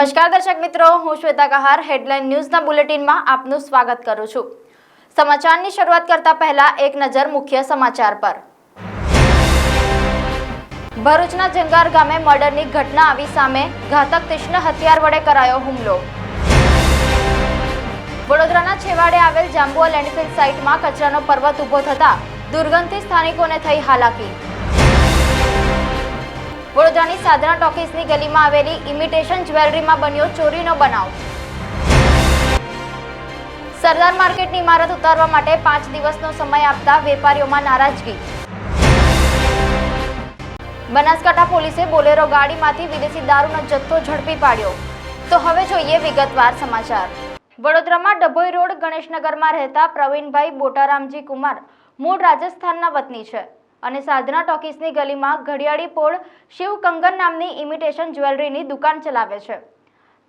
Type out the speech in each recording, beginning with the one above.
નમસ્કાર દર્શક મિત્રો, હું શ્વેતા કહાર, હેડલાઇન ન્યૂઝના બુલેટિનમાં આપનું સ્વાગત કરું છું. સમાચારની શરૂઆત કરતા પહેલા એક નજર મુખ્ય સમાચાર પર. ભરૂચના જંગાર ગામે મર્ડરની ઘટના આવી સામે ઘાતક તીક્ષ્ણ હથિયાર વડે કરાયો હુમલો. વડોદરાના છેવાડે આવેલ જાંબુઆ લેન્ડફિલ સાઇટમાં કચરાનો પર્વત ઊભો થતા દુર્ગંધથી સ્થાનિકોને થઈ હાલાકી. વડોદરાની સાધના ટોકીસની ગલીમાં આવેલી ઇમિટેશન જ્વેલરીમાં બન્યો ચોરીનો બનાવ. સરદાર માર્કેટની ઇમારત ઉતારવા માટે પાંચ દિવસનો સમય આપતા વેપારીઓમાં નારાજગી. બનાસકાંઠા પોલીસે બોલેરો ગાડીમાંથી વિદેશી દારૂનો જથ્થો ઝડપી પાડ્યો. તો હવે જોઈએ વિગતવાર સમાચાર. વડોદરામાં ડભોઈ રોડ ગણેશનગરમાં રહેતા પ્રવીણભાઈ બોટારામજી કુમાર મૂળ રાજસ્થાનના વતની છે. અને સાધના ટોકીસની ગલીમાં ઘડિયાળી પોળ શિવ કંગન નામની ઇમિટેશન જ્વેલરીની દુકાન ચલાવે છે.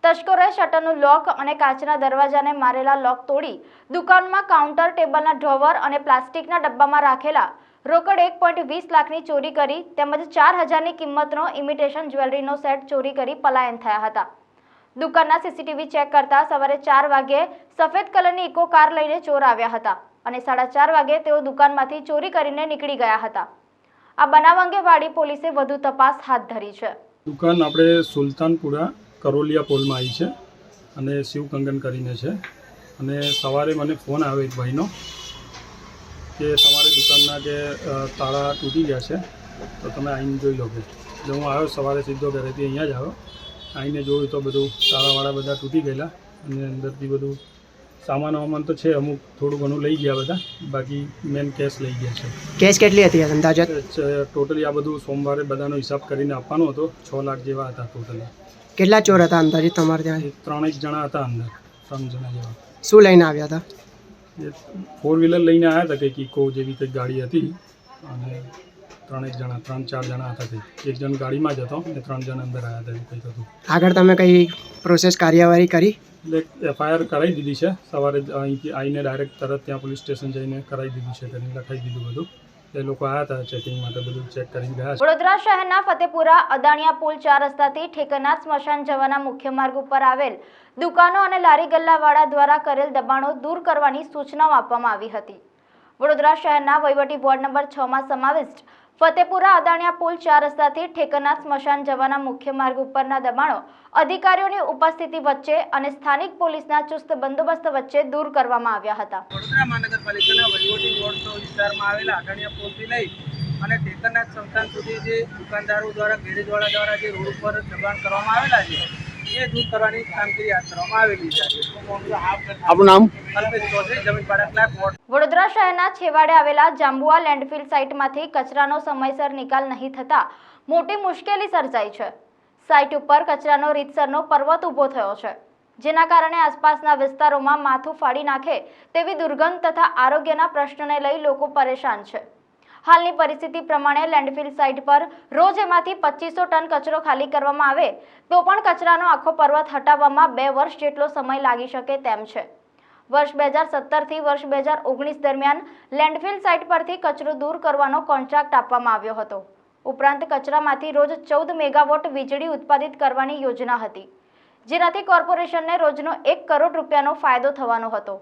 તસ્કરોએ શટરનું લોક અને કાચના દરવાજાને મારેલા લોક તોડી દુકાનમાં કાઉન્ટર ટેબલના ડ્રોવર અને પ્લાસ્ટિકના ડબ્બામાં રાખેલા રોકડ એક પોઈન્ટ વીસ લાખની ચોરી કરી તેમજ ચાર હજારની કિંમતનો ઇમિટેશન જ્વેલરીનો સેટ ચોરી કરી પલાયન થયા હતા. દુકાનના સીસીટીવી ચેક કરતા સવારે ચાર વાગ્યે સફેદ કલરની ઇકો કાર લઈને ચોર આવ્યા હતા. અને સાડા ચાર વાગે તેઓ દુકાનમાંથી ચોરી કરીને નીકળી ગયા હતા. આ બનાવ અંગે વાડી પોલીસે વધુ તપાસ હાથ ધરી છે. દુકાન આપણે સુલતાનપુરા કરોલિયા પોલમાં આવી છે અને શિવ કંગન કરીને છે. અને સવારે મને ફોન આવ્યો એક ભાઈનો કે તમારી દુકાનના કે તાળા તૂટી ગયા છે, તો તમે આવીને જોઈ લો કે. એટલે હું આવ્યો સવારે સીધો ઘરેથી અહીંયા જ આવ્યો. આવીને જોયું તો બધું તાળાવાળા બધા તૂટી ગયેલા અને અંદરથી બધું સામાન વામાન તો છે અમુક થોડું ઘણું લઈ ગયા બધા. બાકી મેન કેશ લઈ ગયા છે. કેશ કેટલી હતી અંદાજે? ટોટલી આ બધું સોમવારે બધાનો હિસાબ કરીને આપવાનો હતો. છ લાખ જેવા હતા ટોટલી કેટલા ચોર હતા અંદાજે તમારે ત્યાં? ત્રણેક જણા હતા અંદર. ત્રણ જણા જેવા. શું લઈને આવ્યા હતા? ફોર વ્હીલર લઈને આવ્યા હતા કંઈક ઇકો જેવી કંઈક ગાડી હતી. અને ત્રણેક જણા ત્રણ ચાર જણા હતા કંઈક. એક જણ ગાડીમાં જ હતો અને ત્રણ જણ અંદર આવ્યા હતા એવું કંઈક હતું. આગળ તમે કઈ પ્રોસેસ કાર્યવાહી કરી? એટલે એફઆઈઆર કરાવી દીધી છે. સવારે અહીંથી આવીને ડાયરેક્ટ તરત ત્યાં પોલીસ સ્ટેશન જઈને કરાવી દીધું છે. કરીને લખાઈ દીધું બધું. વડોદરા શહેરના ફતેપુરા, અદાણિયા પુલ ચાર રસ્તાથી ઠેકરનાથ સ્મશાન જવાના મુખ્ય માર્ગ ઉપર આવેલ દુકાનો અને લારી ગલ્લાવાળા દ્વારા કરેલ દબાણો દૂર કરવાની સૂચનાઓ આપવામાં આવી હતી. વડોદરા શહેરના વહીવટી વોર્ડ નંબર છ માં સમાવિષ્ટ ફતેપુરા અદાણિયા પુલ ચાર રસ્તાથી ઠેકરનાથ સ્મશાન જવાના મુખ્ય માર્ગ ઉપરના દબાણો અધિકારીઓની ઉપસ્થિતિ વચ્ચે અને સ્થાનિક પોલીસના ચુસ્ત બંદોબસ્ત વચ્ચે દૂર કરવામાં આવ્યા હતા. વડોદરા મહાનગરપાલિકાના વહીવટી બોર્ડનો વિસ્તારમાં આવેલા અઢાણિયા પુલથી લઈ અને ઠેકરનાથ સંસ્થાન સુધી જે દુકાનદારો દ્વારા ગેરેજવાળા દ્વારા જે રોડ ઉપર દબાણ કરવામાં આવેલા છે એ દૂર કરવાની કામગીરી હાથ ધરવામાં આવેલી છે. આપણું નામ? કલ્પેશ ચૌધરી જમીન ભાડા વોર્ડ વડોદરા શહેરના છેવાડે આવેલા જાંબુઆ લેન્ડફિલ સાઇટમાંથી કચરાનો સમયસર નિકાલ નહીં થતા મોટી મુશ્કેલી સર્જાઈ છે. સાઇટ ઉપર કચરાનો રીતસરનો પર્વત ઊભો થયો છે. જેના કારણે આસપાસના વિસ્તારોમાં માથું ફાડી નાખે તેવી દુર્ગંધ તથા આરોગ્યના પ્રશ્નને લઈ લોકો પરેશાન છે. હાલની પરિસ્થિતિ પ્રમાણે લેન્ડફિલ સાઇટ પર રોજ એમાંથી પચીસો ટન કચરો ખાલી કરવામાં આવે, તો પણ કચરાનો આખો પર્વત હટાવવામાં બે વર્ષ જેટલો સમય લાગી શકે તેમ છે. વર્ષ બે હજાર સત્તરથી વર્ષ બે હજાર ઓગણીસ દરમિયાન લેન્ડફિલ સાઇટ પરથી કચરો દૂર કરવાનો કોન્ટ્રાક્ટ આપવામાં આવ્યો હતો. ઉપરાંત કચરામાંથી રોજ ચૌદ મેગાવોટ વીજળી ઉત્પાદિત કરવાની યોજના હતી, જેનાથી કોર્પોરેશનને રોજનો એક કરોડ રૂપિયાનો ફાયદો થવાનો હતો.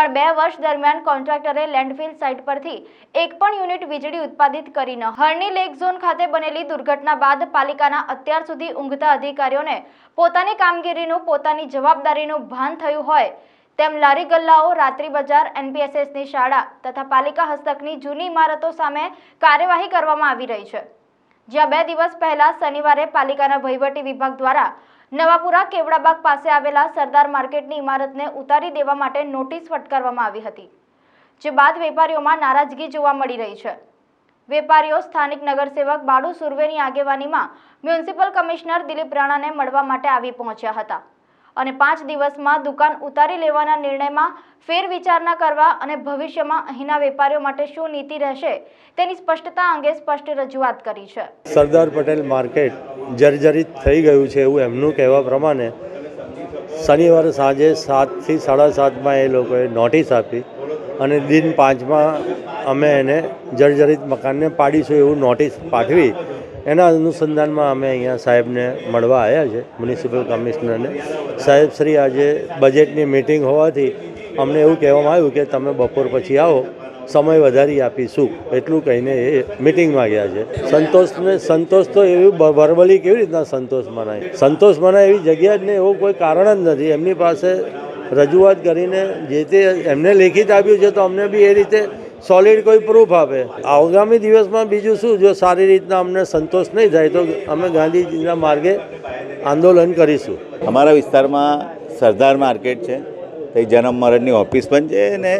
પણ બે વર્ષ દરમિયાન કોન્ટ્રાક્ટરે લેન્ડફિલ સાઇટ પરથી એક પણ યુનિટ વીજળી ઉત્પાદિત કરી ન. હરણી લેક ઝોન ખાતે બનેલી દુર્ઘટના બાદ પાલિકાના અત્યાર સુધી ઊંઘતા અધિકારીઓને પોતાની કામગીરીનું, પોતાની જવાબદારીનું ભાન થયું હોય તેમ લારી ગલ્લાઓ, રાત્રિ બજાર, એનપીએસએસની શાળા તથા પાલિકા હસ્તકની જૂની ઇમારતો સામે કાર્યવાહી કરવામાં આવી રહી છે. જ્યાં બે દિવસ પહેલા શનિવારે પાલિકાના વહીવટી વિભાગ દ્વારા નવાપુરા કેવડાબાગ પાસે આવેલા સરદાર માર્કેટની ઇમારતને ઉતારી દેવા માટે નોટિસ ફટકારવામાં આવી હતી, જે બાદ વેપારીઓમાં નારાજગી જોવા મળી રહી છે. વેપારીઓ, સ્થાનિક નગરસેવક બાળુ સુરવેની આગેવાનીમાં મ્યુનિસિપલ કમિશનર દિલીપ રાણાને મળવા માટે આવી પહોંચ્યા હતા. અને પાંચ દિવસમાં દુકાન ઉતારી લેવાના નિર્ણયમાં ફેરવિચારણા કરવા અને ભવિષ્યમાં અહીંના વેપારીઓ માટે શું નીતિ રહેશે તેની સ્પષ્ટતા અંગે સ્પષ્ટ રજૂઆત કરી છે. સરદાર પટેલ માર્કેટ જર્જરિત થઈ ગયું છે એવું એમનું કહેવા પ્રમાણે શનિવારે સાંજે સાતથી સાડા સાતમાં એ લોકોએ નોટિસ આપી અને દિન પાંચમાં અમે એને જર્જરિત મકાનને પાડીશું એવું નોટિસ પાઠવી એના અનુસંધાનમાં અમે અહીંયા સાહેબને મળવા આવ્યા છે, મ્યુનિસિપલ કમિશનરને. સાહેબ શ્રી, આજે બજેટની મિટિંગ હોવાથી અમને એવું કહેવામાં આવ્યું કે તમે બપોર પછી આવો, સમય વધારી આપીશું, એટલું કહીને એ મિટિંગમાં ગયા છે. સંતોષને, સંતોષ તો એવું વર્બલી કેવી રીતના સંતોષ મનાય? સંતોષ મનાય એવી જગ્યા જ નહીં, એવું કોઈ કારણ જ નથી. એમની પાસે રજૂઆત કરીને જે તે એમને લેખિત આપ્યું છે, તો અમને બી એ રીતે સોલિડ કોઈ પ્રૂફ આપે. આગામી દિવસમાં બીજું શું? જો સારી રીતના અમને સંતોષ નહીં થાય, તો અમે ગાંધીજીના માર્ગે આંદોલન કરીશું. અમારા વિસ્તારમાં સરદાર માર્કેટ છે, તે જન્મ મરણની ઓફિસ પણ છે અને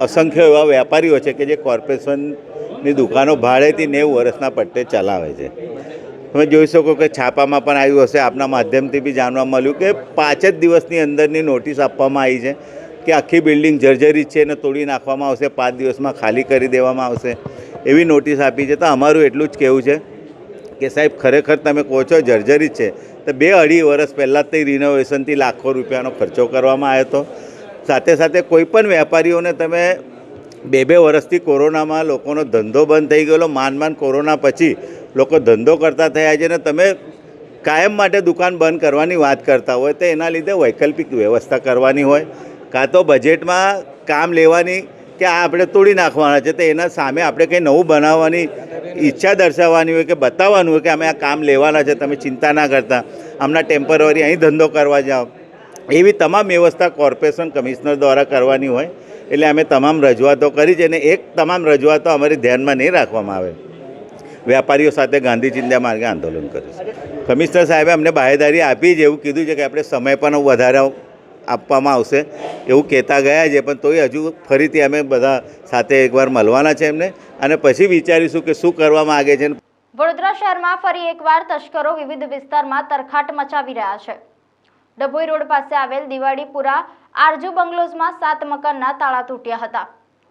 અસંખ્ય એવા વેપારીઓ છે કે જે કોર્પોરેશનની દુકાનો ભાડેથી નેવું વર્ષના પટ્ટે ચલાવે છે. તમે જોઈ શકો કે છાપામાં પણ આવ્યું હશે. આપના માધ્યમથી બી જાણવા મળ્યું કે પાંચ જ દિવસની અંદરની નોટિસ આપવામાં આવી છે. કે આખી બિલ્ડિંગ જર્જરિત છે ને તોડી નાખવામાં આવશે, પાંચ દિવસમાં ખાલી કરી દેવામાં આવશે, એવી નોટિસ આપી છે. તો અમારું એટલું જ કહેવું છે કે સાહેબ, ખરેખર તમે કહો છો જર્જરિત છે. તો બે અઢી વર્ષ પહેલાં જ તે રિનોવેશનથી લાખો રૂપિયાનો ખર્ચો કરવામાં આવ્યો હતો. સાથે સાથે કોઈ પણ વેપારીઓને તમે બે બે વર્ષથી કોરોનામાં લોકોનો ધંધો બંધ થઈ ગયેલો માંડ માંડ કોરોના પછી લોકો ધંધો કરતા થયા છે ને તમે કાયમ માટે દુકાન બંધ કરવાની વાત કરતા હોય તો એના લીધે વૈકલ્પિક વ્યવસ્થા કરવાની હોય. કાં તો બજેટમાં કામ લેવાની કે આ આપણે તોડી નાખવાના છે, તો એના સામે આપણે કંઈ નવું બનાવવાની ઈચ્છા દર્શાવવાની હોય કે બતાવવાનું હોય કે અમે આ કામ લેવાના છે, તમે ચિંતા ના કરતા. હમણાં ટેમ્પરરી અહીં ધંધો કરવા જાઓ. એવી તમામ વ્યવસ્થા કોર્પોરેશન કમિશનર દ્વારા કરવાની હોય, એટલે અમે તમામ રજૂઆતો કરી છે અને એક તમામ રજૂઆતો અમારી ધ્યાનમાં નહીં રાખવામાં આવે. વેપારીઓ સાથે ગાંધી ચિંતા માર્ગે આંદોલન કરીશું કમિશનર સાહેબે અમને બાહેદારી આપી જ એવું કીધું છે કે આપણે સમય પણ વધારે આપવામાં આવશે. એવું કહેતા ગયા છે, પણ તોય હજુ ફરીથી અમે બધા સાથે એકવાર મળવાના છે એમને. અને પછી વિચારીશું કે શું કરવામાં આવે છે. વડોદરા શહેરમાં ફરી એકવાર તસ્કરો વિવિધ વિસ્તારમાં તરખાટ મચાવી રહ્યા છે. ડભોઈ રોડ પાસે આવેલ દિવાળીપુરા આરજુ બંગલોઝમાં સાત મકાનના તાળા તૂટ્યા હતા.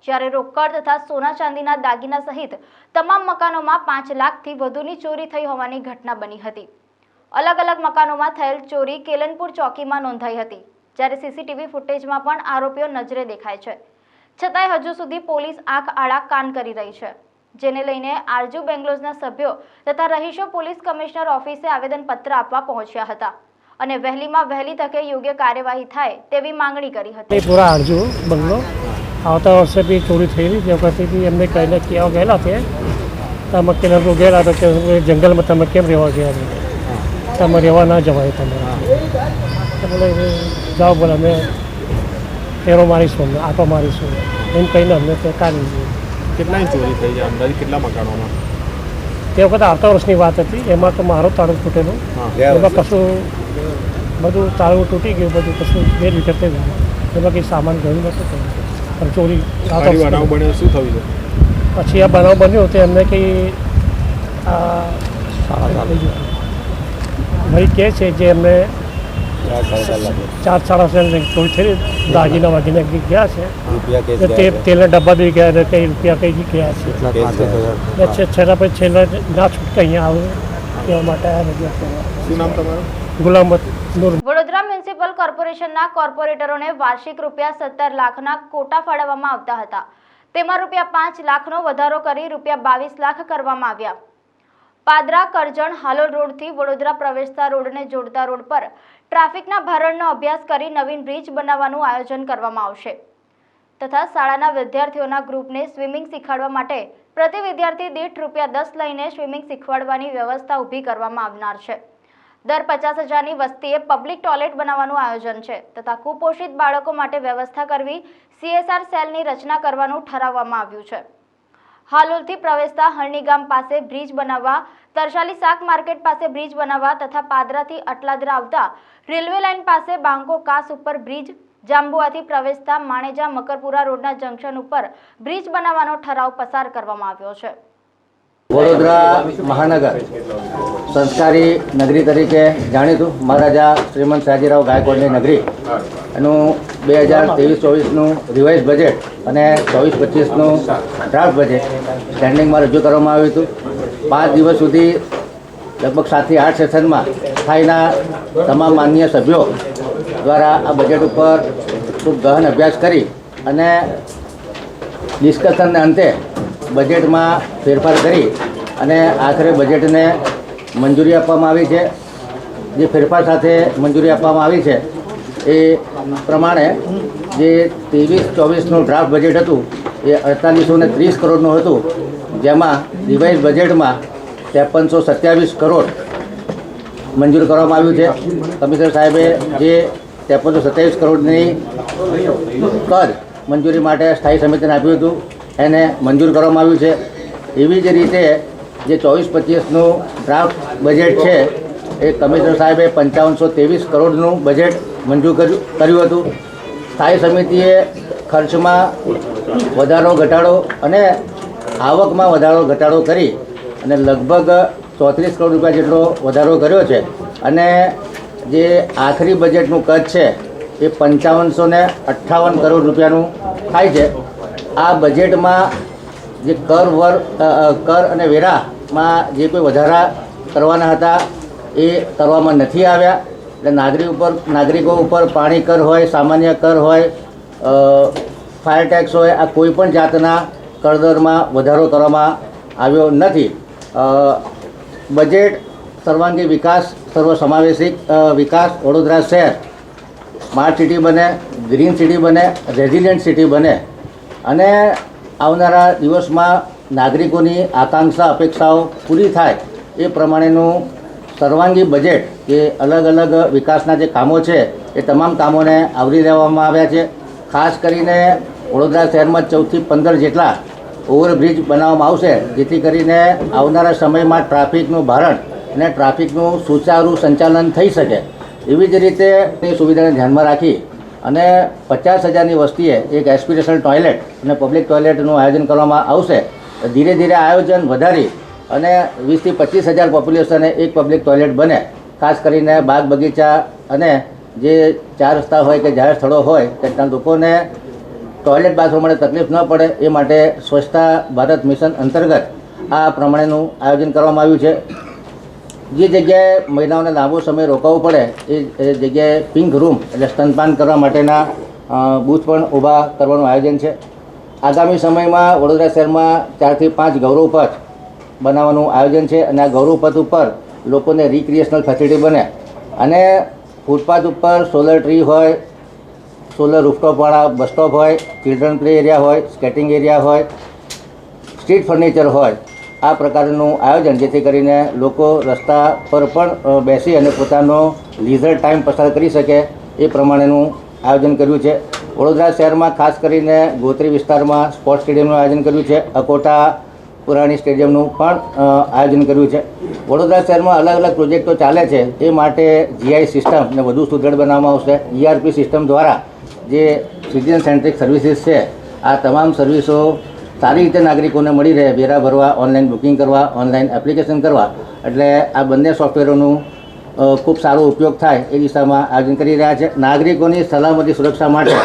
જ્યારે રોકડ તથા સોના ચાંદીના દાગીના સહિત તમામ મકાનોમાં પાંચ લાખથી વધુની ચોરી થઈ હોવાની ઘટના બની હતી. અલગ અલગ મકાનોમાં થયેલ ચોરી કેલનપુર ચોકીમાં નોંધાઈ હતી. જ્યારે સીસીટીવી ફૂટેજમાં પણ આરોપીઓ નજરે દેખાય છે. છતાંય હજુ સુધી પોલીસ આંખ આડા કાન કરી રહી છે. જેને લઈને આરજુ બેંગ્લોઝના સભ્યો તથા રહીશો પોલીસ કમિશનર ઓફિસે આવેદનપત્ર આપવા પહોંચ્યા હતા અને વહેલીમાં વહેલી તકે યોગ્ય કાર્યવાહી થાય તેવી માંગણી કરી હતી. પૂરા આરજુ બંગલો. આવતા વર્ષે બી ચોરી થયેલી. તે વખતે બી એમને કહીને કહેવા ગયેલા છે. તમે કે લોકો ગયેલા તો કે જંગલમાં તમે કેમ રહેવા ગયા છો? તમે રહેવા ના જવાય તમે તો બોલે "એ જાઓ અમે ફેરો મારીશું અમને આટો મારીશું એમ કહીને અમને તે કાઢી દીધું કેટલા ચોરી થઈ જાય અંદાજે કેટલા મકાનોમાં તે વખત આવતા વર્ષની વાત હતી. એમાં તો મારો તાળું તૂટેલો. એમાં કશું બધું તાળું તૂટી ગયું બધું કશું બે લીટર થઈ ગયું એમાં કંઈ સામાન ગયું કંઈ. પણ ચોરી બનાવ બન્યો શું થયું પછી આ બનાવ બન્યો તો એમને કંઈ આ ભાઈ કહે છે જે એમને ચાર સાડા ચાર થઈ દાગીના વાગીના કંઈક ગયા છે. તે તેલના ડબ્બા બી ગયા ને કંઈ રૂપિયા કઈ ગયા છે. છેલ્લા પછી છેલ્લા ના છૂટકે અહીંયા આવે એવા માટે આ રજૂઆત શું નામ તમારું? ગુલામત વડોદરા મ્યુનિસિપલ કોર્પોરેશનના કોર્પોરેટરોને વાર્ષિક રૂપિયા સત્તર લાખના કોટા ફાળવવામાં આવતા હતા. તેમાં રૂપિયા પાંચ લાખનો વધારો કરી રૂપિયા બાવીસ લાખ કરવામાં આવ્યા. પાદરા કરજણ હાલોલ રોડથી વડોદરા પ્રવેશતા રોડને જોડતા રોડ પર ટ્રાફિકના ભારણનો અભ્યાસ કરી નવીન બ્રિજ બનાવવાનું આયોજન કરવામાં આવશે. તથા શાળાના વિદ્યાર્થીઓના ગ્રુપને સ્વિમિંગ શીખવાડવા માટે પ્રતિ વિદ્યાર્થી દીઠ રૂપિયા દસ લઈને સ્વિમિંગ શીખવાડવાની વ્યવસ્થા ઊભી કરવામાં આવનાર છે. દર પચાસ હજારની વસ્તીએ પબ્લિક ટોયલેટ બનાવવાનું આયોજન છે તથા કુપોષિત બાળકો માટે વ્યવસ્થા કરવી સીએસઆર સેલની રચના કરવાનું ઠરાવવામાં આવ્યું છે. હાલોલથી પ્રવેશતા હરણી ગામ પાસે બ્રિજ બનાવવા તરસાલી શાક માર્કેટ પાસે બ્રિજ બનાવવા તથા પાદરાથી અટલાદરા આવતા રેલવે લાઇન પાસે બાંકો કાસ ઉપર બ્રિજ, જાંબુઆથી પ્રવેશતા માણેજા મકરપુરા રોડના જંકશન ઉપર બ્રિજ બનાવવાનો ઠરાવ પસાર કરવામાં આવ્યો છે. વડોદરા મહાનગર. સંસ્કારી નગરી તરીકે જાણીતું. મહારાજા શ્રીમંત સયાજીરાવ ગાયકવાડની નગરી. એનું બે હજાર ત્રેવીસ ચોવીસનું રિવાઇઝ બજેટ અને ચોવીસ પચીસનું ડ્રાફ્ટ બજેટ સ્ટેન્ડિંગમાં રજૂ કરવામાં આવ્યું હતું. પાંચ દિવસ સુધી લગભગ સાતથી આઠ સેશનમાં સ્થાયીના તમામ માનનીય સભ્યો દ્વારા આ બજેટ ઉપર ખૂબ ગહન અભ્યાસ કરી અને ડિસ્કશનને અંતે બજેટમાં ફેરફાર કરી અને આખરે બજેટને મંજૂરી આપવામાં આવી છે. જે ફેરફાર સાથે મંજૂરી આપવામાં આવી છે એ પ્રમાણે જે ત્રેવીસ ચોવીસનું ડ્રાફ્ટ બજેટ હતું એ અડતાલીસો ને ત્રીસ કરોડનું હતું. જેમાં રિવાઇઝ બજેટમાં ત્રેપનસો સત્યાવીસ કરોડ મંજૂર કરવામાં આવ્યું છે. કમિશનર સાહેબે જે ત્રેપનસો સત્યાવીસ કરોડની કર મંજૂરી માટે સ્થાયી સમિતિને આપ્યું હતું, એને મંજૂર કરવામાં આવ્યું છે. એવી જ રીતે જે ચોવીસ પચીસનું ડ્રાફ્ટ બજેટ છે, એ કમિશનર સાહેબે પંચાવનસો ત્રેવીસ કરોડનું બજેટ મંજૂર કર્યું હતું. સ્થાયી સમિતિએ ખર્ચમાં વધારો, ઘટાડો અને આવકમાં વધારો, ઘટાડો કરી અને લગભગ ચોત્રીસ કરોડ રૂપિયા જેટલો વધારો કર્યો છે. અને જે આખરી બજેટનું કદ છે એ પંચાવનસો ને અઠ્ઠાવન કરોડ રૂપિયાનું થાય છે. આ બજેટમાં જે કર વર કર અને વેરામાં જે કોઈ વધારા કરવાના હતા એ કરવામાં નથી આવ્યા. એટલે નાગરિક ઉપર, નાગરિકો ઉપર પાણી કર હોય, સામાન્ય કર હોય ફાયર ટેક્સ હોય, આ કોઈ પણ જાતના કરદરમાં વધારો કરવામાં આવ્યો નથી. બજેટ સર્વાંગી વિકાસ સર્વસમાવેશી વિકાસ વડોદરા શહેર. સ્માર્ટ સિટી બને ગ્રીન સિટી બને રેઝિલિયન્ટ સિટી બને. અને આવનારા દિવસમાં નાગરિકોની આકાંક્ષા, અપેક્ષાઓ પૂરી થાય એ પ્રમાણેનું સર્વાંગી બજેટ કે અલગ અલગ વિકાસના જે કામો છે, એ તમામ કામોને આવરી લેવામાં આવ્યા છે. ખાસ કરીને વડોદરા શહેરમાં ચૌદથી પંદર જેટલા ઓવરબ્રિજ બનાવવામાં આવશે, જેથી કરીને આવનારા સમયમાં ટ્રાફિકનું ભારણ અને ટ્રાફિકનું સુચારુ સંચાલન થઈ શકે. એવી જ રીતે તે સુવિધાને ધ્યાનમાં રાખી અને પચાસ હજારની વસ્તીએ એક એસ્પિરેશનલ ટોયલેટ અને પબ્લિક ટોયલેટનું આયોજન કરવામાં આવશે. ધીરે ધીરે આયોજન વધારી અને વીસથી પચીસ હજાર પોપ્યુલેશને એક પબ્લિક ટોયલેટ બને. ખાસ કરીને બાગ બગીચા અને જે ચાર રસ્તા હોય કે જાહેર સ્થળો હોય ત્યાં લોકોને ટોયલેટ બાથરૂમ માટે તકલીફ ન પડે, એ માટે સ્વચ્છતા ભારત મિશન અંતર્ગત આ પ્રમાણેનું આયોજન કરવામાં આવ્યું છે. જે જગ્યાએ મહિલાઓને લાંબો સમય રોકાવવું પડે, એ જગ્યાએ પિંક રૂમ એટલે સ્તનપાન કરવા માટેના બૂથ પણ ઊભા કરવાનું આયોજન છે. આગામી સમયમાં વડોદરા શહેરમાં ચારથી પાંચ ગૌરવપથ બનાવવાનું આયોજન છે અને આ ગૌરવપથ ઉપર લોકોને રિક્રિએશનલ ફેસિલિટી બને. અને ફૂટપાથ ઉપર સોલર ટ્રી હોય સોલર રૂફટોપવાળા બસ સ્ટોપ હોય ચિલ્ડ્રન પ્લે એરિયા હોય સ્કેટિંગ એરિયા હોય સ્ટ્રીટ ફર્નિચર હોય, આ પ્રકારનું આયોજન જેથી કરીને લોકો રસ્તા પર પણ બેસી અને પોતાનો લીઝર ટાઈમ પસાર કરી શકે એ પ્રમાણેનું આયોજન કર્યું છે. વડોદરા શહેરમાં ખાસ કરીને ગોત્રી વિસ્તારમાં સ્પોર્ટ્સ સ્ટેડિયમનું આયોજન કર્યું છે. અકોટા પુરાણી સ્ટેડિયમનું પણ આયોજન કર્યું છે. વડોદરા શહેરમાં અલગ અલગ પ્રોજેક્ટો ચાલે છે. એ માટે જીઆઈ સિસ્ટમને વધુ સુદૃઢ બનાવવામાં આવશે. ઈઆરપી સિસ્ટમ દ્વારા જે સિટીઝન સેન્ટ્રિક સર્વિસીસ છે, આ તમામ સર્વિસો સારી રીતે નાગરિકોને મળી રહે. વેરા ભરવા ઓનલાઈન બુકિંગ કરવા ઓનલાઈન એપ્લિકેશન કરવા. એટલે આ બંને સોફ્ટવેરોનું ખૂબ સારો ઉપયોગ થાય એ દિશામાં આયોજન કરી રહ્યા છે. નાગરિકોની સલામતી સુરક્ષા માટે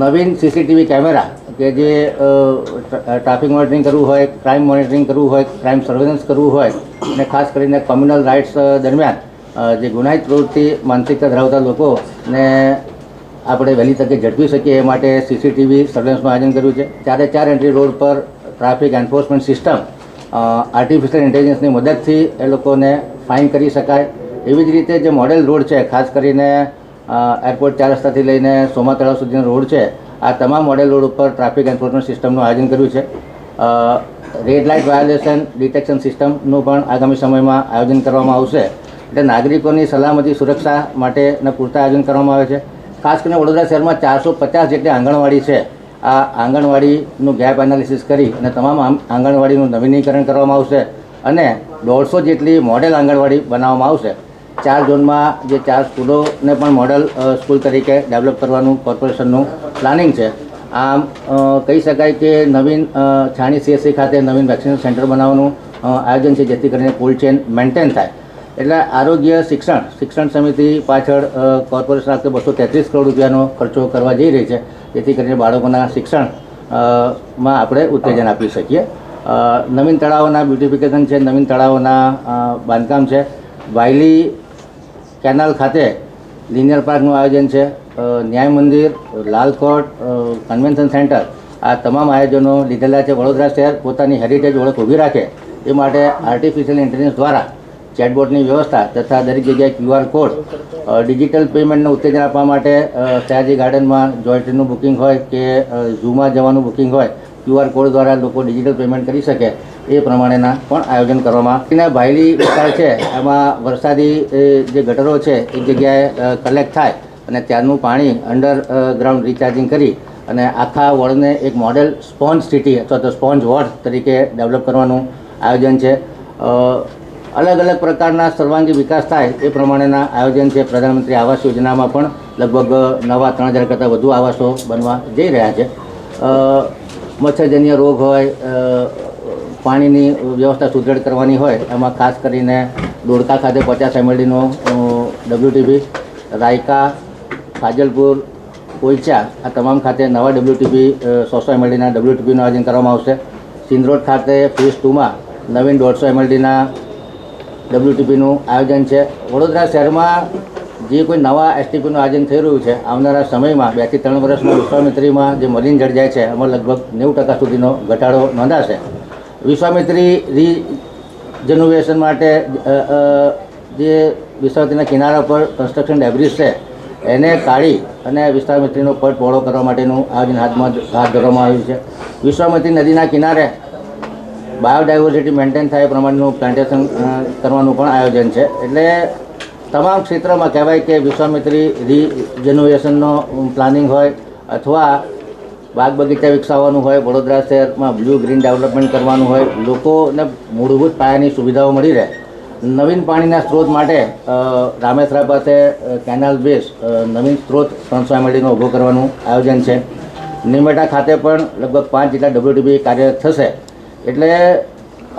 નવીન સીસીટીવી કેમેરા કે જે ટ્રાફિક મોનિટરિંગ કરવું હોય ક્રાઇમ મોનિટરિંગ કરવું હોય ક્રાઇમ સર્વેલન્સ કરવું હોય, અને ખાસ કરીને કોમ્યુનલ રાઇટ્સ દરમિયાન જે ગુનાહિત પ્રવૃત્તિ માનસિકતા ધરાવતા લોકોને આપણે વહેલી તકે ઝડપી શકીએ એ માટે સીસીટીવી સર્વેલન્સનું આયોજન કર્યું છે. ચારે ચાર એન્ટ્રી રોડ પર ટ્રાફિક એન્ફોર્સમેન્ટ સિસ્ટમ આર્ટિફિશિયલ ઇન્ટેલિજન્સની મદદથી એ લોકોને ફાઇન કરી શકાય. એવી જ રીતે જે મોડેલ રોડ છે, ખાસ કરીને એરપોર્ટ ચાર રસ્તાથી લઈને સોમા તળાવ સુધીનો રોડ છે આ તમામ મોડેલ રોડ ઉપર ટ્રાફિક એન્ફોર્સમેન્ટ સિસ્ટમનું આયોજન કર્યું છે. રેડ લાઇટ વાયોલેશન ડિટેક્શન સિસ્ટમનું પણ આગામી સમયમાં આયોજન કરવામાં આવશે. એટલે નાગરિકોની સલામતી, સુરક્ષા માટેના પૂરતા આયોજન કરવામાં આવે છે. ખાસ કરીને વડોદરા શહેરમાં ચારસો પચાસ જેટલી આંગણવાડી છે. આ આંગણવાડીનું ગેપ એનાલિસિસ કરી અને તમામ આંગણવાડીનું નવીનીકરણ કરવામાં આવશે અને દોઢસો જેટલી મોડેલ આંગણવાડી બનાવવામાં આવશે. ચાર ઝોનમાં જે ચાર સ્કૂલોને પણ મોડલ સ્કૂલ તરીકે ડેવલપ કરવાનું, કોર્પોરેશનનું પ્લાનિંગ છે. આમ કહી શકાય કે નવીન છાણી સીએસસી ખાતે નવીન વેક્સિનેશન સેન્ટર બનાવવાનું આયોજન છે, જેથી કરીને કોલ્ડ ચેન મેન્ટેન થાય. એટલે આરોગ્ય શિક્ષણ શિક્ષણ સમિતિ પાછળ કોર્પોરેશન ખાતે બસો તેત્રીસ કરોડ રૂપિયાનો ખર્ચો કરવા જઈ રહી છે. જેથી કરીને બાળકોના શિક્ષણમાં આપણે ઉત્તેજન આપી શકીએ. નવીન તળાવોના બ્યુટિફિકેશન છે, નવીન તળાવોના બાંધકામ છે. વાયલી કેનાલ ખાતે લિનિયર પાર્કનું આયોજન છે. ન્યાય મંદિર લાલકોટ કન્વેન્શન સેન્ટર આ તમામ આયોજનો લીધેલા છે. વડોદરા શહેર પોતાની હેરિટેજ ઓળખ ઊભી રાખે એ માટે આર્ટિફિશિયલ ઇન્ટેલિજન્સ દ્વારા ચેટબોટની વ્યવસ્થા તથા દરેક જગ્યાએ ક્યુઆર કોડ ડિજિટલ પેમેન્ટને ઉત્તેજન આપવા માટે સયાજી ગાર્ડનમાં જોઈન્ટનું બુકિંગ હોય કે ઝૂમાં જવાનું બુકિંગ હોય ક્યુઆર કોડ દ્વારા લોકો ડિજિટલ પેમેન્ટ કરી શકે. એ પ્રમાણેના પણ આયોજન કરવામાં ભાયલી વિસ્તાર છે એમાં વરસાદી એ, જે ગટરો છે એક જગ્યાએ કલેક્ટ થાય અને ત્યારનું પાણી અંડર ગ્રાઉન્ડ રિચાર્જિંગ કરી અને આખા વોર્ડને એક મોડેલ સ્પોન્જ સિટી અથવા તો સ્પોન્જ વોર્ડ તરીકે ડેવલપ કરવાનું આયોજન છે. અલગ અલગ પ્રકારના સર્વાંગી વિકાસ થાય એ પ્રમાણેના આયોજન છે. પ્રધાનમંત્રી આવાસ યોજનામાં પણ લગભગ નવા ત્રણ હજાર કરતાં વધુ આવાસો બનવા જઈ રહ્યા છે. મચ્છરજન્ય રોગ હોય પાણીની વ્યવસ્થા સુદૃઢ કરવાની હોય, એમાં ખાસ કરીને દોડકા ખાતે પચાસ એમએલડીનો ડબ્લ્યુટીપી રાયકા, ફાજલપુર કોઈચા આ તમામ ખાતે નવા ડબ્લ્યુટીપી સોસો એમએલડીના ડબ્લ્યુટીપીનું આયોજન કરવામાં આવશે. સિંદરોડ ખાતે ફેઝ ટુમાં નવીન દોઢસો એમએલડીના ડબ્લ્યુટીપીનું આયોજન છે. વડોદરા શહેરમાં જે કોઈ નવા એસટીપીનું આયોજન થઈ રહ્યું છે, આવનારા સમયમાં બેથી ત્રણ વર્ષમાં વિશ્વામિત્રીમાં જે મરીન જળ જાય છે, એમાં લગભગ નેવું ટકા સુધીનો ઘટાડો નોંધાશે. વિશ્વામિત્રી રિજનોવેશન માટે જે વિશ્વામિત્રીના કિનારા પર કન્સ્ટ્રક્શન ડેબ્રિજ છે, એને કાઢી અને વિશ્વામિત્રીનો પટ પહોળો કરવા માટેનું આયોજન હાથમાં, હાથ ધરવામાં આવ્યું છે. વિશ્વામિત્રી નદીના કિનારે બાયોડાયવર્સિટી મેન્ટેન થાય પ્રમાણેનું પ્લાન્ટેશન કરવાનું પણ આયોજન છે. એટલે તમામ ક્ષેત્રમાં કહેવાય કે વિશ્વામિત્રી રિજનોવેશનનો પ્લાનિંગ હોય અથવા બાગ બગીચા વિકસાવવાનું હોય, વડોદરા શહેરમાં બ્લુ ગ્રીન ડેવલપમેન્ટ કરવાનું હોય, લોકોને મૂળભૂત પાયાની સુવિધાઓ મળી રહે. નવીન પાણીના સ્ત્રોત માટે રામેશ્વરા પાસે કેનાલ બેઝ નવીન સ્ત્રોત ત્રણસો એમએલડીનો ઊભો કરવાનું આયોજન છે. નિમેટા ખાતે પણ લગભગ પાંચ જેટલા ડબ્લ્યુટીબી કાર્યરત થશે. એટલે,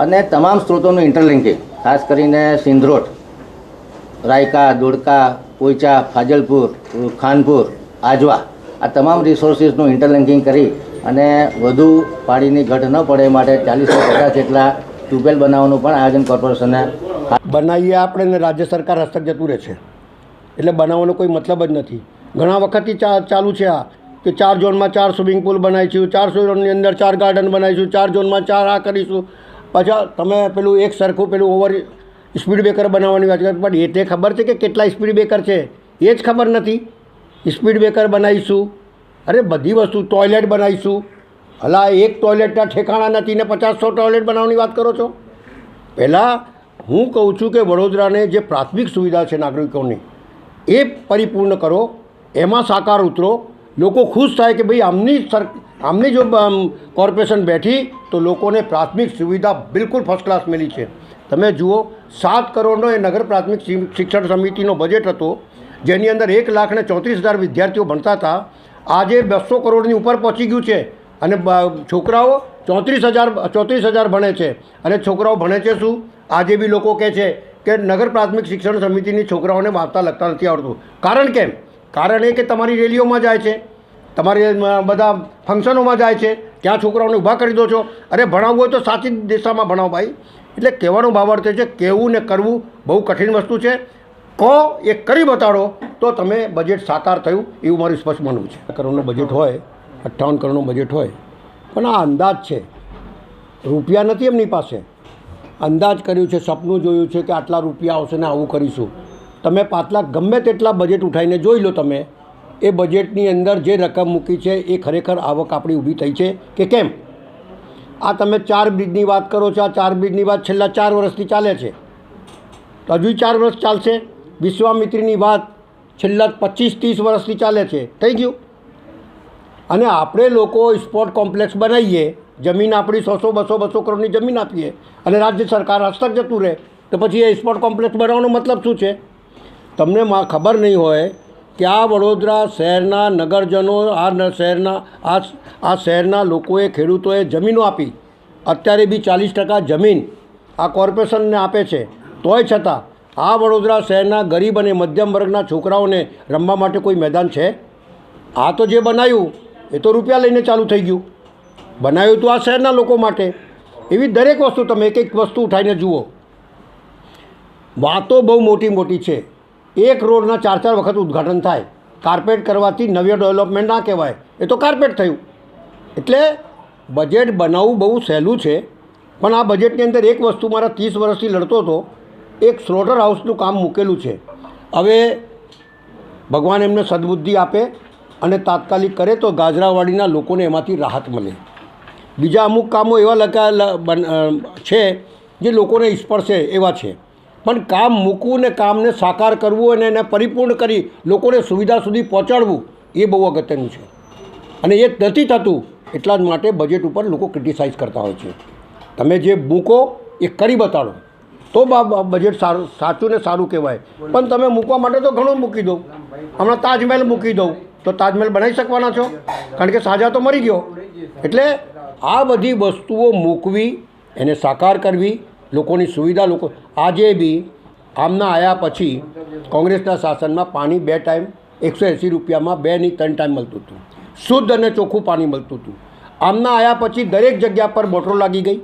અને તમામ સ્ત્રોતોનું ઇન્ટરલિંકિંગ ખાસ કરીને સિંધરોટ, રાયકા, દોડકા કોઈચા ફાજલપુર, ખાનપુર, આજવા આ તમામ રિસોર્સિસનું ઇન્ટરલિંકિંગ કરી અને વધુ પાણીની ઘટ ન પડે માટે ચાલીસો પચાસ જેટલા ટ્યુબવેલ બનાવવાનું પણ આયોજન કોર્પોરેશને બનાવીએ આપણે ને રાજ્ય સરકાર હસ્તક જતું રહે છે. એટલે બનાવવાનો કોઈ મતલબ જ નથી. ઘણા વખતથી ચાલુ છે આ કે ચાર ઝોનમાં ચાર સ્વિમિંગ પુલ બનાવીશું, ચાર ઝોનની અંદર ચાર ગાર્ડન બનાવીશું, ચાર ઝોનમાં ચાર આ કરીશું. પાછા તમે પેલું એક સરખું પેલું ઓવર સ્પીડ બ્રેકર બનાવવાની વાત કરો, પણ એ તે ખબર છે કે કેટલા સ્પીડ બ્રેકર છે? એ જ ખબર નથી. સ્પીડ બ્રેકર બનાવીશું. અરે, બધી વસ્તુ ટોયલેટ બનાવીશું. હલા એક ટોયલેટના ઠેકાણા નથી ને પચાસ સો ટોયલેટ બનાવવાની વાત કરો છો? પહેલાં હું કહું છું કે વડોદરાને જે પ્રાથમિક સુવિધા છે નાગરિકોની, એ પરિપૂર્ણ કરો. એમાં સાકાર ઉતરો. લોકો ખુશ થાય કે ભાઈ, આમની સર, આમની જો કોર્પોરેશન બેઠી તો લોકોને પ્રાથમિક સુવિધા બિલકુલ ફર્સ્ટ ક્લાસ મળી છે. તમે જુઓ, સાત કરોડનો એ નગર પ્રાથમિક શિક્ષણ સમિતિનો બજેટ હતો. જેની અંદર એક લાખ ને ચોત્રીસ હજાર વિદ્યાર્થીઓ ભણતા હતા. આજે બસો કરોડની ઉપર પહોંચી ગયું છે. અને છોકરાઓ ચોત્રીસ હજાર ચોત્રીસ હજાર ભણે છે. અને છોકરાઓ ભણે છે શું? આજે બી લોકો કહે છે કે નગર પ્રાથમિક શિક્ષણ સમિતિની છોકરાઓને વાંચતા લખતા નથી આવડતું. કારણ કેમ? કારણ એ કે તમારી રેલીઓમાં જાય છે. તમારી બધા ફંક્શનોમાં જાય છે. ત્યાં છોકરાઓને ઊભા કરી દો છો. અરે ભણાવવું હોય તો સાચી દિશામાં ભણાવો ભાઈ. એટલે કહેવાનો ભાવાર્થ છે, કહેવું ને કરવું બહુ કઠિન વસ્તુ છે. કહો એ કરી બતાડો, તો તમે બજેટ સાકાર થયું, એવું મારું સ્પષ્ટ માનવું છે. કરોડનું બજેટ હોય, અઠ્ઠાવન કરોડનું બજેટ હોય, પણ આ અંદાજ છે. રૂપિયા નથી એમની પાસે. અંદાજ કર્યું છે, સપનું જોયું છે કે આટલા રૂપિયા આવશે ને આવું કરીશું. તમે પાછલા ગમે તેટલા બજેટ ઉઠાવીને જોઈ લો તમે, એ બજેટની અંદર જે રકમ મૂકી છે, એ ખરેખર આવક આપણી ઊભી થઈ છે કે કેમ? આ તમે ચાર બ્રિજની વાત કરો છો, આ ચાર બ્રિજની વાત છેલ્લા ચાર વર્ષથી ચાલે છે. તો હજુ ચાર વર્ષ ચાલશે? વિશ્વામિત્રીની વાત છેલ્લા પચીસ ત્રીસ વર્ષથી ચાલે છે. થઈ ગયું? અને આપણે લોકો સ્પોર્ટ કોમ્પ્લેક્સ બનાવીએ, જમીન આપણી સો સો બસો બસો કરોડની જમીન આપીએ અને રાજ્ય સરકાર હસ્તક જતું રહે, તો પછી એ સ્પોર્ટ કોમ્પ્લેક્સ બનાવવાનો મતલબ શું છે? તમને ખબર નહીં હોય કે આ વડોદરા શહેરના નગરજનો, આ શહેરના, આ આ શહેરના લોકોએ ખેડૂતોએ જમીનો આપી. અત્યારે બી ચાલીસ ટકા જમીન આ કોર્પોરેશનને આપે છે. તોય છતાં આ વડોદરા શહેરના ગરીબ અને મધ્યમ વર્ગના છોકરાઓને રમવા માટે કોઈ મેદાન છે? આ તો જે બનાવ્યું એ તો રૂપિયા લઈને ચાલુ થઈ ગયું. બનાવ્યું તો આ શહેરના લોકો માટે. એવી દરેક વસ્તુ તમે એક એક વસ્તુ ઉઠાવીને જુઓ. વાતો બહુ મોટી મોટી છે. એક રોડના ચાર ચાર વખત ઉદ્ઘાટન થાય. કાર્પેટ કરવાથી નવી ડેવલપમેન્ટ ના કહેવાય. એ તો કાર્પેટ થયું. એટલે બજેટ બનાવવું બહુ સહેલું છે. પણ આ બજેટની અંદર એક વસ્તુ મારા ત્રીસ વર્ષથી લડતો હતો. એક સ્લોટર હાઉસનું કામ મૂકેલું છે. હવે ભગવાન એમને સદબુદ્ધિ આપે અને તાત્કાલિક કરે તો ગાજરાવાડીના લોકોને એમાંથી રાહત મળે. બીજા અમુક કામો એવા લગા છે જે લોકોને સ્પર્શે એવા છે. પણ કામ મૂકવું ને કામને સાકાર કરવું અને એને પરિપૂર્ણ કરી લોકોને સુવિધા સુધી પહોંચાડવું એ બહુ અગત્યનું છે. અને એ નથી થતું એટલા જ માટે બજેટ ઉપર લોકો ક્રિટિસાઇઝ કરતા હોય છે. તમે જે મૂકો એ કરી બતાડો. તો બજેટ સારું સાચું ને સારું કહેવાય. પણ તમે મૂકવા માટે તો ઘણું મૂકી દો હમણાં તાજમહેલ મૂકી દઉં. તો તાજમહેલ બનાવી શકવાના છો? કારણ કે સાજા તો મરી ગયો. એટલે આ બધી વસ્તુઓ મૂકવી એને સાકાર કરવી લોકોની સુવિધા લોકો આજે બી આમના આવ્યા પછી કોંગ્રેસના શાસનમાં પાણી બે ટાઈમ એકસો એંસી રૂપિયામાં બે ની ત્રણ ટાઈમ મળતું હતું. શુદ્ધ અને ચોખ્ખું પાણી મળતું હતું. આમના આવ્યા પછી દરેક જગ્યા પર મોટરો લાગી ગઈ.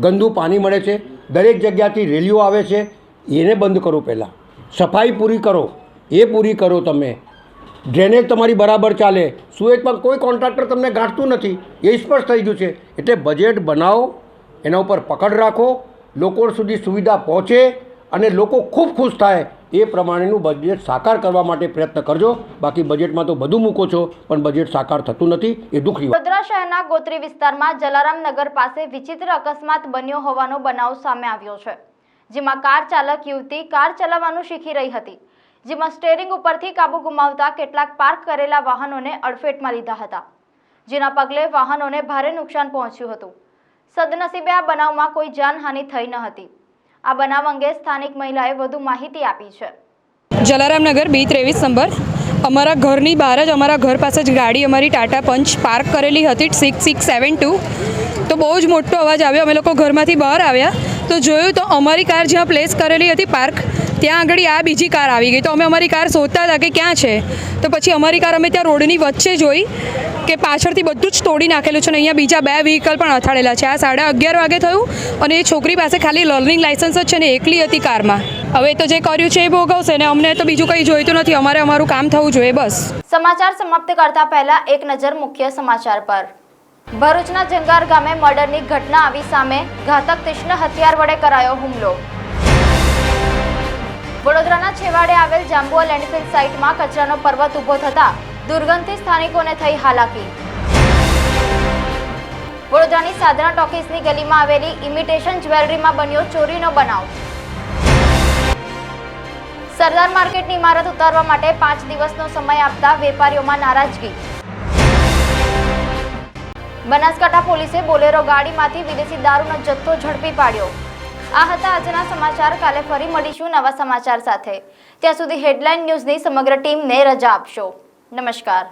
ગંદુ પાણી મળે છે. દરેક જગ્યાથી રેલીઓ આવે છે, એને બંધ કરો પહેલાં. સફાઈ પૂરી કરો, એ પૂરી કરો તમે. ડ્રેનેજ તમારી બરાબર ચાલે. સુએજમાં કોઈ કોન્ટ્રાક્ટર તમને ગાંઠતું નથી. એ સ્પષ્ટ થઈ ગયું છે. એટલે બજેટ બનાવો, એના ઉપર પકડ રાખો, લોકો સુધી સુવિધા પહોંચે અને લોકો ખૂબ ખુશ થાય. એ પ્રમાણેનું બજેટ સાકાર કરવા માટે પ્રયત્ન કરજો. બાકી બજેટમાં તો બધું મૂકો છો, પણ બજેટ સાકાર થતું નથી, એ દુઃખની વડોદરા શહેરના ગોત્રી વિસ્તારમાં જલારામ નગર પાસે વિચિત્ર અકસ્માત બન્યો હોવાનો બનાવ સામે આવ્યો છે. જેમાં કાર ચાલક યુવતી કાર ચલાવવાનું શીખી રહી હતી. જેમાં સ્ટેરિંગ ઉપરથી કાબુ ગુમાવતા કેટલાક પાર્ક કરેલા વાહનોને અડફેટમાં લીધા હતા. જેના પગલે વાહનોને ભારે નુકસાન પહોંચ્યું હતું. સદનસીબે આ બનાવમાં કોઈ જાનહાનિ થઈ ન હતી. આ બનાવ અંગે સ્થાનિક મહિલાએ વધુ માહિતી આપી છે. જલારામનગર બી ત્રેવીસ નંબર. અમારા ઘરની બહાર જ અમારા ઘર પાસે જ ગાડી અમારી ટાટા પંચ પાર્ક કરેલી હતી સિક્સ સિક્સ સેવન ટુ તો બહુ જ મોટો અવાજ આવ્યો. અમે લોકો ઘરમાંથી બહાર આવ્યા. તો જોયું તો અમારી કાર જ્યાં પ્લેસ કરેલી હતી, પાર્ક ત્યાં આગળ આ બીજી કાર આવી ગઈ. તો અમે અમારી કાર શોધતા હતા કે ક્યાં છે? તો પછી અમારી કાર અમે ત્યાં રોડની વચ્ચે જોઈ કે પાછળથી બધું જ તોડી નાખેલું છે અને અહીંયા બીજા બે વ્હીકલ પણ અથાડેલા છે. આ સાડા અગિયાર વાગે થયું અને એ છોકરી પાસે ખાલી લર્નિંગ લાઇસન્સ જ છે ને એકલી હતી કારમાં. હવે તો જે કર્યું છે એ ભોગવશે ને અમને તો બીજું કંઈ જોઈતું નથી. અમારે અમારું કામ થવું જોઈએ, બસ. સમાચાર સમાપ્ત કરતા પહેલા એક નજર મુખ્ય સમાચાર પર. ભરૂચના જંગાર ગામે મર્ડરની ઘટના આવી સામે ઘાતક તીક્ષ્ણ હથિયાર વડે કરાયો હુમલો. વડોદરાના છેવાડે આવેલ જાંબુઆ લેન્ડફિલ સાઇટમાં કચરાનો પર્વત ઊભો થતા દુર્ગંધથી સ્થાનિકોને થઈ હાલાકી. વડોદરાની સાધના ટોકીસની ગલીમાં આવેલી ઇમિટેશન જ્વેલરીમાં બન્યો ચોરીનો બનાવ. સરદાર માર્કેટની ઇમારત ઉતારવા માટે પાંચ દિવસનો સમય આપતા વેપારીઓમાં નારાજગી. બનાસકાંઠા પોલીસે બોલેરો ગાડીમાંથી વિદેશી દારૂનો જથ્થો ઝડપી પાડ્યો. આ હતા આજના સમાચાર. કાલે ફરી મળીશું નવા સમાચાર સાથે. ત્યાં સુધી હેડલાઇન ન્યૂઝની સમગ્ર ટીમને રજા આપશો. નમસ્કાર.